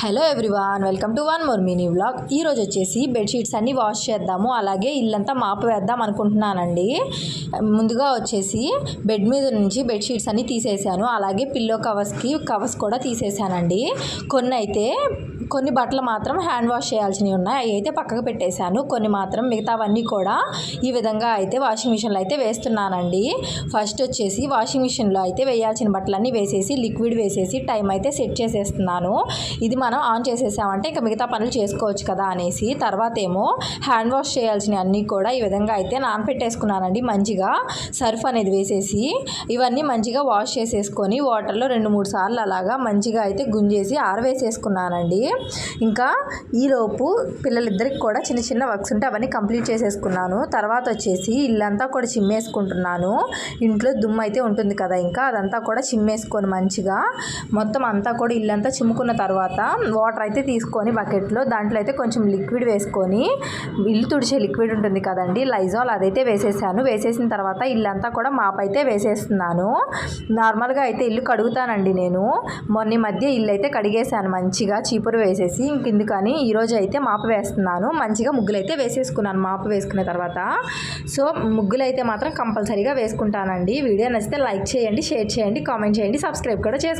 Hello everyone welcome to one more mini vlog ఈరోజు వచ్చేసి bedsheets అన్నీ వాష్ చేద్దాము అలాగే ఇల్లంతా మాపు వేద్దాం అనుకుంటున్నానండి. ముందుగా వచ్చేసి బెడ్ మీద నుంచి బెడ్షీట్స్ అన్నీ తీసేసాను అలాగే పిల్లో కవర్స్కి కవర్స్ కూడా తీసేసానండి. కొన్ని అయితే కొన్ని బట్టలు మాత్రం హ్యాండ్ వాష్ చేయాల్సినవి ఉన్నాయి. అవి అయితే పక్కకు పెట్టేశాను. కొన్ని మాత్రం మిగతావన్నీ కూడా ఈ విధంగా అయితే వాషింగ్ మిషన్లో అయితే వేస్తున్నానండి. ఫస్ట్ వచ్చేసి వాషింగ్ మిషన్లో అయితే వేయాల్సిన బట్టలన్నీ వేసేసి లిక్విడ్ వేసేసి టైం అయితే సెట్ చేసేస్తున్నాను. ఇది మనం ఆన్ చేసేసామంటే ఇంకా మిగతా పనులు చేసుకోవచ్చు కదా అనేసి. తర్వాత ఏమో హ్యాండ్ వాష్ చేయాల్సినవి అన్నీ కూడా ఈ విధంగా అయితే నానపెట్టేసుకున్నానండి మంచిగా. సర్ఫ్ అనేది వేసేసి ఇవన్నీ మంచిగా వాష్ చేసేసుకొని వాటర్లో రెండు మూడు సార్లు అలాగా మంచిగా అయితే గుంజేసి ఆరవేసేసుకున్నానండి. ఇంకా ఈలోపు పిల్లలిద్దరికి కూడా చిన్న చిన్న వర్క్స్ ఉంటే అవన్నీ కంప్లీట్ చేసేసుకున్నాను. తర్వాత వచ్చేసి ఇల్లంతా కూడా చిమ్మేసుకుంటున్నాను. ఇంట్లో దుమ్ము అయితే ఉంటుంది కదా ఇంకా అదంతా కూడా చిమ్మేసుకొని మంచిగా మొత్తం అంతా కూడా ఇల్లంతా చిమ్ముకున్న తర్వాత వాటర్ అయితే తీసుకొని బకెట్లో దాంట్లో అయితే కొంచెం లిక్విడ్ వేసుకొని ఇల్లు తుడిచే లిక్విడ్ ఉంటుంది కదండి లైజాల్ అదైతే వేసేసాను. వేసేసిన తర్వాత ఇల్లంతా కూడా మాప్ అయితే వేసేస్తున్నాను. నార్మల్గా అయితే ఇల్లు కడుగుతానండి నేను. మొన్న మధ్య ఇల్లు అయితే కడిగేసాను మంచిగా చీపురు వేసేసి ఇంకెందుకని ఈరోజు అయితే మాప వేస్తున్నాను. మంచిగా ముగ్గులు అయితే వేసేసుకున్నాను మాపు వేసుకున్న తర్వాత. సో ముగ్గులు అయితే మాత్రం కంపల్సరీగా వేసుకుంటానండి. వీడియో నచ్చితే లైక్ చేయండి షేర్ చేయండి కామెంట్ చేయండి సబ్స్క్రైబ్ కూడా చేసుకోండి.